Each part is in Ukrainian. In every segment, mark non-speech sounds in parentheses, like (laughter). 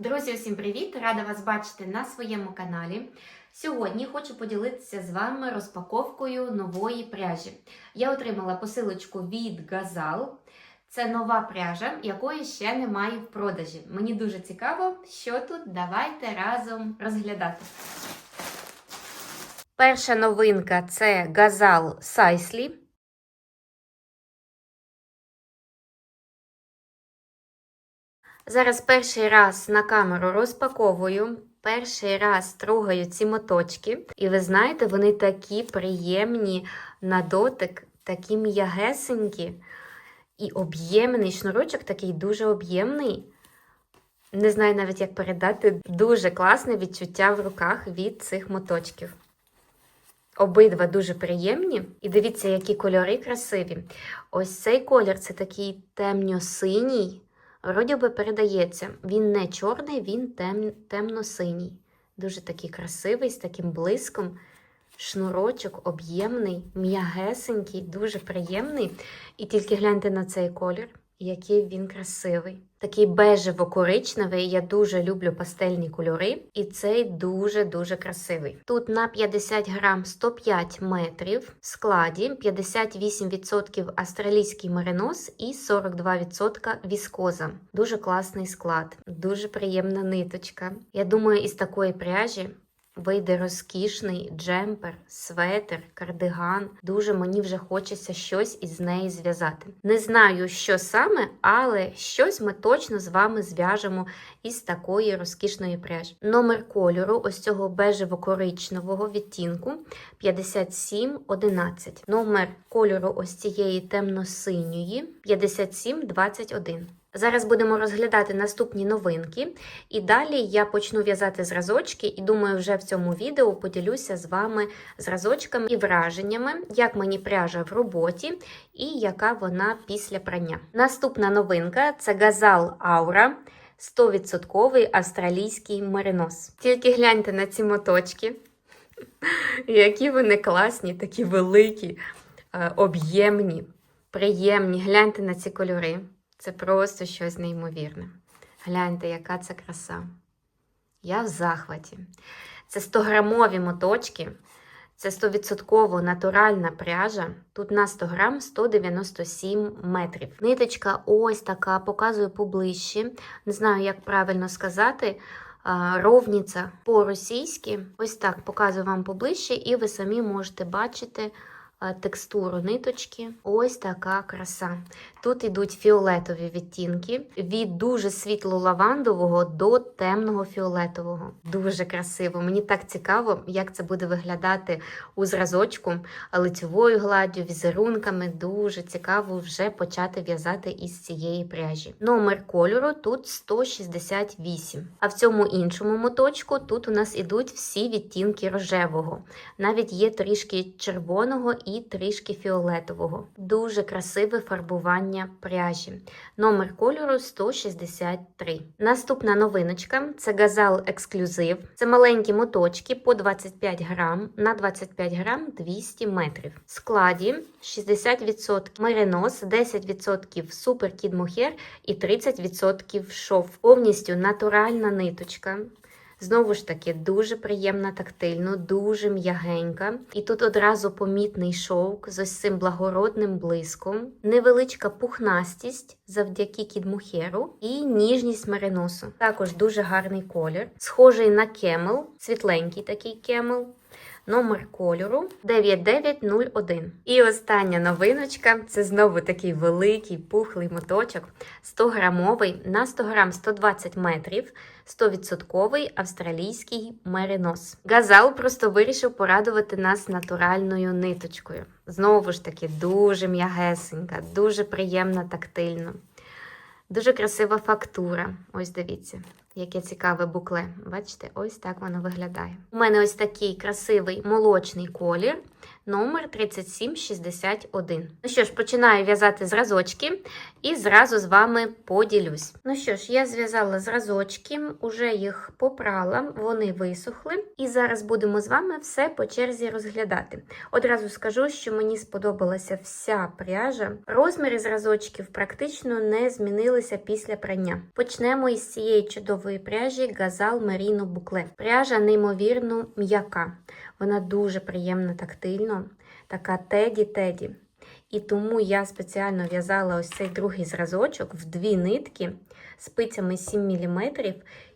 Друзі, усім привіт! Рада вас бачити на своєму каналі. Сьогодні хочу поділитися з вами розпаковкою нової пряжі. Я отримала посилочку від Gazal. Це нова пряжа, якої ще немає в продажі. Мені дуже цікаво, що тут. Давайте разом розглядати. Перша новинка це Gazal Сайслі. Зараз перший раз на камеру розпаковую. Перший раз трогаю ці моточки. І ви знаєте, вони такі приємні на дотик, такі м'ягесенькі. І об'ємний шнурочок такий дуже об'ємний. Не знаю навіть, як передати. Дуже класне відчуття в руках від цих моточків. Обидва дуже приємні. І дивіться, які кольори красиві. Ось цей колір це такий темно-синій. Вроді би передається. Він не чорний, він тем, темно-синій. Дуже такий красивий, з таким блиском. Шнурочок об'ємний, м'ягесенький, дуже приємний. І тільки гляньте на цей колір, який він красивий. Такий бежево-коричневий. Я дуже люблю пастельні кольори, і цей дуже-дуже красивий. Тут на 50 грам 105 метрів в складі 58% австралійський меринос і 42% віскоза. Дуже класний склад, дуже приємна ниточка. Я думаю, із такої пряжі. Вийде розкішний джемпер, светр, кардиган. Дуже мені вже хочеться щось із неї зв'язати. Не знаю, що саме, але щось ми точно з вами зв'яжемо із такої розкішної пряжі. Номер кольору ось цього бежево-коричневого відтінку 5711. Номер кольору ось цієї темно-синьої 5721. Зараз будемо розглядати наступні новинки, і далі я почну в'язати зразочки, і думаю, вже в цьому відео поділюся з вами зразочками і враженнями, як мені пряжа в роботі і яка вона після прання. Наступна новинка це Gazal Aura 100% австралійський меринос. Тільки гляньте на ці моточки, (laughs) які вони класні, такі великі, е, об'ємні, приємні. Гляньте на ці кольори. Це просто щось неймовірне. Гляньте, яка це краса. Я в захваті. Це 100-грамові моточки. Це 100% натуральна пряжа. Тут на 100 грам 197 метрів. Ниточка ось така, показую поближче. Не знаю, як правильно сказати. Ровніця по-російськи. Ось так показую вам поближче, і ви самі можете бачити текстуру ниточки. Ось така краса. Тут йдуть фіолетові відтінки від дуже світло-лавандового до темного фіолетового. Дуже красиво. Мені так цікаво, як це буде виглядати у зразочку лицевою гладдю, візерунками. Дуже цікаво вже почати в'язати із цієї пряжі. Номер кольору тут 168. А в цьому іншому моточку тут у нас ідуть всі відтінки рожевого. Навіть є трішки червоного і трішки фіолетового. Дуже красиве фарбування пряжі. Номер кольору 163. Наступна новиночка це Gazal Ексклюзив. Це маленькі моточки по 25 грам на 25 грам 200 метрів. В складі 60% меринос, 10% супер кід мохер і 30% шов. Повністю натуральна ниточка. Знову ж таки, дуже приємна тактильно, дуже м'ягенька. І тут одразу помітний шовк з ось цим благородним блиском, невеличка пухнастість завдяки кідмухеру і ніжність мериносу. Також дуже гарний колір, схожий на кемел, світленький такий кемел. Номер кольору 9901. І остання новиночка це знову такий великий пухлий моточок 100 грамовий на 100 грам 120 метрів, 100% австралійський меринос. Газал просто вирішив порадувати нас натуральною ниточкою. Знову ж таки, дуже м'ягесенька, дуже приємна тактильно. Дуже красива фактура. Ось дивіться, яке цікаве букле. Бачите, ось так воно виглядає. У мене ось такий красивий молочний колір. Номер 3761. Ну що ж, починаю в'язати зразочки і зразу з вами поділюсь. Ну що ж, я зв'язала зразочки, уже їх попрала, вони висохли. І зараз будемо з вами все по черзі розглядати. Одразу скажу, що мені сподобалася вся пряжа. Розміри зразочків практично не змінилися після прання. Почнемо із цієї чудової пряжі Газал Merino Букле. Пряжа неймовірно м'яка. Вона дуже приємна тактильно, така теді-теді. І тому я спеціально в'язала ось цей другий зразочок в дві нитки спицями 7 мм,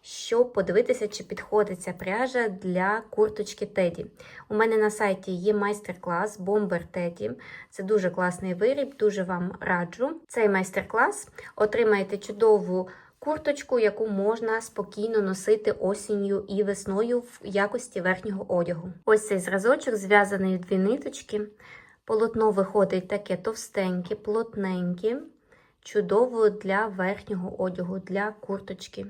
щоб подивитися, чи підходить ця пряжа для курточки Теді. У мене на сайті є майстер-клас Бомбер Теді. Це дуже класний виріб, дуже вам раджу. Цей майстер-клас отримаєте чудову курточку, яку можна спокійно носити осінню і весною в якості верхнього одягу. Ось цей зразочок зв'язаний в дві ниточки. Полотно виходить таке товстеньке, плотненьке, чудово для верхнього одягу, для курточки.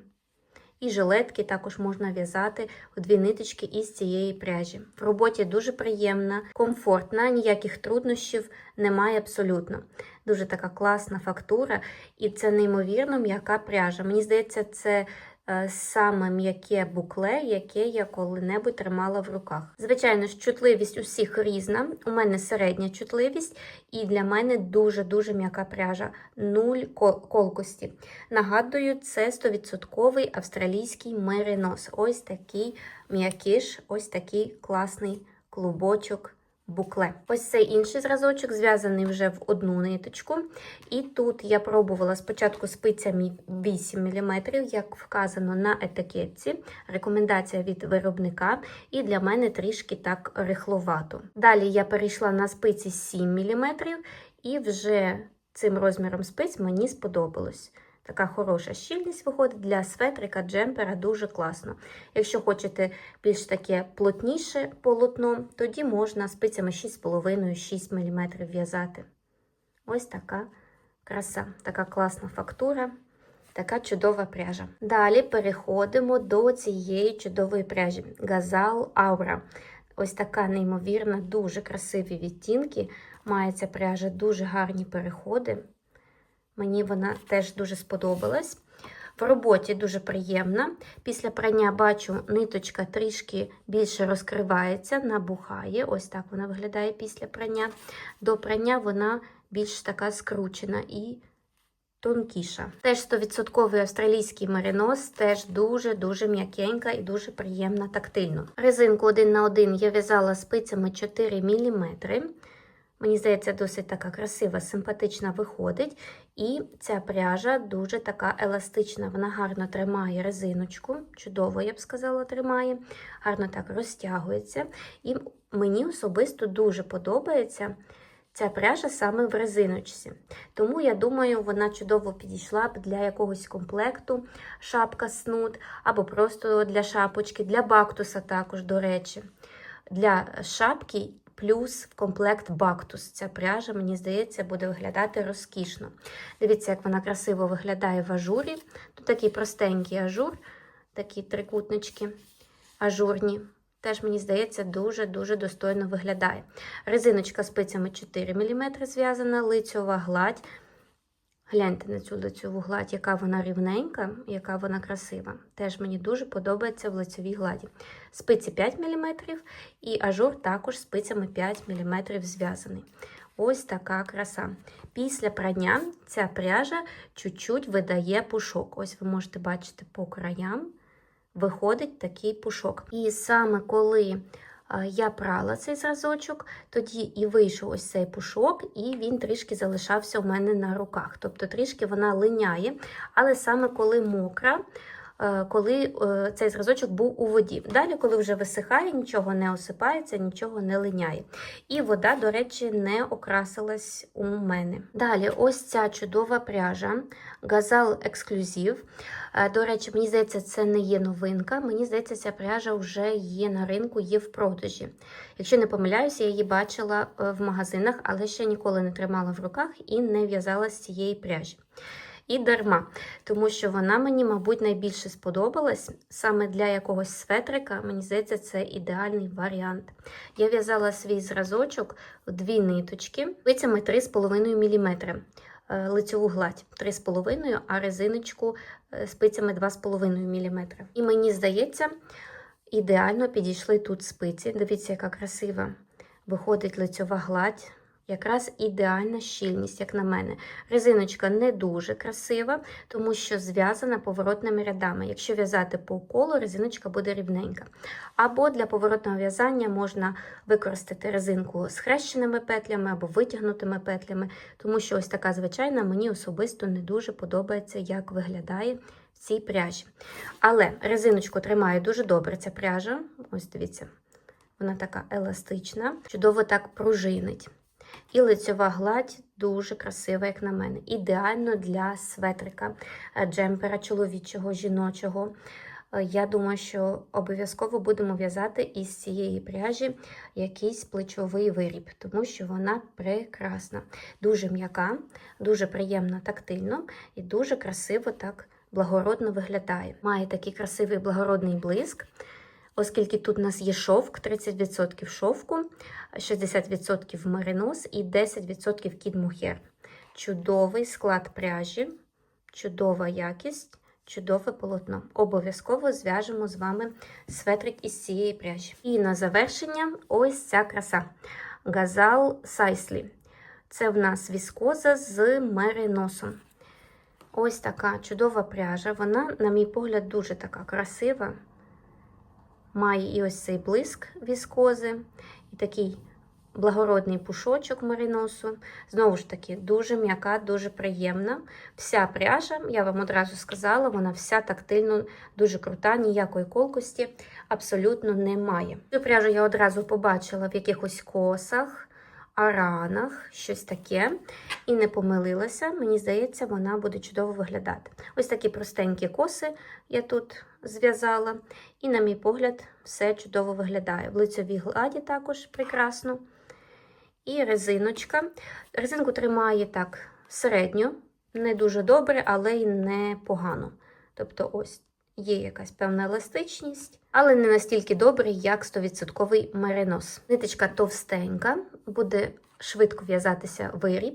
І жилетки також можна в'язати у дві ниточки із цієї пряжі. В роботі дуже приємна, комфортна, ніяких труднощів немає абсолютно. Дуже така класна фактура, і це неймовірно м'яка пряжа. Мені здається, це саме м'яке букле, яке я коли-небудь тримала в руках. Звичайно ж, чутливість усіх різна. У мене середня чутливість, і для мене дуже-дуже м'яка пряжа, нуль кол- колкості. Нагадую, це 100% австралійський меринос. Ось такий м'якиш, ось такий класний клубочок букле. Ось цей інший зразочок зв'язаний вже в одну ниточку. І тут я пробувала спочатку спицями 8 мм, як вказано на етикетці. Рекомендація від виробника, і для мене трішки так рихловато. Далі я перейшла на спиці 7 мм, і вже цим розміром спиць мені сподобалось. Така хороша щільність виходить для светрика, джемпера дуже класно. Якщо хочете більш таке плотніше полотно, тоді можна спицями 6,5-6 мм в'язати. Ось така краса, така класна фактура, така чудова пряжа. Далі переходимо до цієї чудової пряжі Gazal Aura. Ось така неймовірна, дуже красиві відтінки. Має ця пряжа дуже гарні переходи. Мені вона теж дуже сподобалась. В роботі дуже приємна. Після прання бачу, ниточка трішки більше розкривається, набухає. Ось так вона виглядає після прання. До прання вона більш така скручена і тонкіша. Теж 100% австралійський меринос, теж дуже-дуже м'якенька і дуже приємна тактильно. Резинку 1 на 1 я в'язала спицями 4 мм. Мені здається, досить така красива, симпатична виходить. І ця пряжа дуже така еластична. Вона гарно тримає резиночку, чудово, я б сказала, тримає, гарно так розтягується. І мені особисто дуже подобається ця пряжа саме в резиночці. Тому я думаю, вона чудово підійшла б для якогось комплекту шапка снуд, або просто для шапочки, для бактуса також, до речі. Для шапки плюс в комплект бактус. Ця пряжа, мені здається, буде виглядати розкішно. Дивіться, як вона красиво виглядає в ажурі. Тут такий простенький ажур, такі трикутнички ажурні. Теж, мені здається, дуже-дуже достойно виглядає. Резиночка спицями 4 мм зв'язана, лицьова гладь. Гляньте на цю лицьову гладь, яка вона рівненька, яка вона красива. Теж мені дуже подобається в лицьовій гладі. Спиці 5 мм і ажур також спицями 5 мм зв'язаний. Ось така краса. Після прання ця пряжа чуть-чуть видає пушок. Ось ви можете бачити по краям виходить такий пушок. І саме коли я прала цей зразочок, тоді і вийшов ось цей пушок, і він трішки залишався у мене на руках. Тобто трішки вона линяє, але саме коли мокра, коли е, цей зразочок був у воді. Далі, коли вже висихає, нічого не осипається, нічого не линяє. І вода, до речі, не окрасилась у мене. Далі, ось ця чудова пряжа Газал Ексклюзив. Е, До речі, мені здається, це не є новинка. Мені здається, ця пряжа вже є на ринку, є в продажі. Якщо не помиляюся, я її бачила е, в магазинах, але ще ніколи не тримала в руках і не в'язала з цієї пряжі. І дарма, тому що вона мені, мабуть, найбільше сподобалась. Саме для якогось светрика, мені здається, це ідеальний варіант. Я в'язала свій зразочок в дві ниточки, спицями 3,5 мм. Лицьову гладь 3,5, а резиночку е, спицями 2,5 мм. І мені здається, ідеально підійшли тут спиці. Дивіться, яка красива виходить лицьова гладь. Якраз ідеальна щільність, як на мене. Резиночка не дуже красива, тому що зв'язана поворотними рядами. Якщо в'язати по колу, резиночка буде рівненька. Або для поворотного в'язання можна використати резинку з хрещеними петлями або витягнутими петлями, тому що ось така звичайна мені особисто не дуже подобається, як виглядає в цій пряжі. Але резиночку тримає дуже добре ця пряжа. Ось дивіться. Вона така еластична, чудово так пружинить. І лицьова гладь дуже красива, як на мене. Ідеально для светрика, е, джемпера чоловічого, жіночого. Е, Я думаю, що обов'язково будемо в'язати із цієї пряжі якийсь плечовий виріб, тому що вона прекрасна. Дуже м'яка, дуже приємна тактильно і дуже красиво так благородно виглядає. Має такий красивий благородний блиск. Оскільки тут у нас є шовк, 30% шовку, 60% меринос і 10% кіт-мухер. Чудовий склад пряжі, чудова якість, чудове полотно. Обов'язково зв'яжемо з вами светрик із цієї пряжі. І на завершення ось ця краса. Газал Сайслі. Це в нас віскоза з мериносом. Ось така чудова пряжа. Вона, на мій погляд, дуже така красива. Має і ось цей блиск віскози, і такий благородний пушочок мариносу. Знову ж таки, дуже м'яка, дуже приємна. Вся пряжа, я вам одразу сказала, вона вся тактильно дуже крута, ніякої колкості абсолютно немає. Цю пряжу я одразу побачила в якихось косах, аранах, щось таке. І не помилилася. Мені здається, вона буде чудово виглядати. Ось такі простенькі коси я тут зв'язала. І, на мій погляд, все чудово виглядає. В лицьовій гладі також прекрасно. І резиночка. Резинку тримає так середньо, не дуже добре, але й не погано. Тобто, ось є якась певна еластичність, але не настільки добрий, як 100% меринос. Ниточка товстенька, буде швидко в'язатися виріб.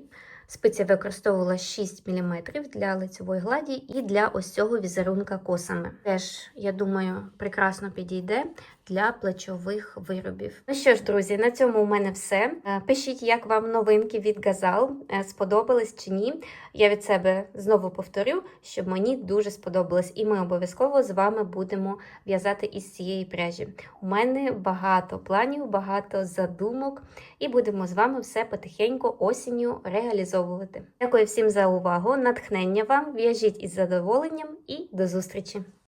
Спиця використовувала 6 мм для лицевої гладі і для ось цього візерунка косами. Теж, я думаю, прекрасно підійде для плечових виробів. Ну що ж, друзі, на цьому у мене все. Е, Пишіть, як вам новинки від Газал, е, сподобались чи ні. Я від себе знову повторю, що мені дуже сподобалось, і ми обов'язково з вами будемо в'язати із цієї пряжі. У мене багато планів, багато задумок, і будемо з вами все потихеньку осінню реалізовувати. Дякую всім за увагу, натхнення вам, в'яжіть із задоволенням і до зустрічі!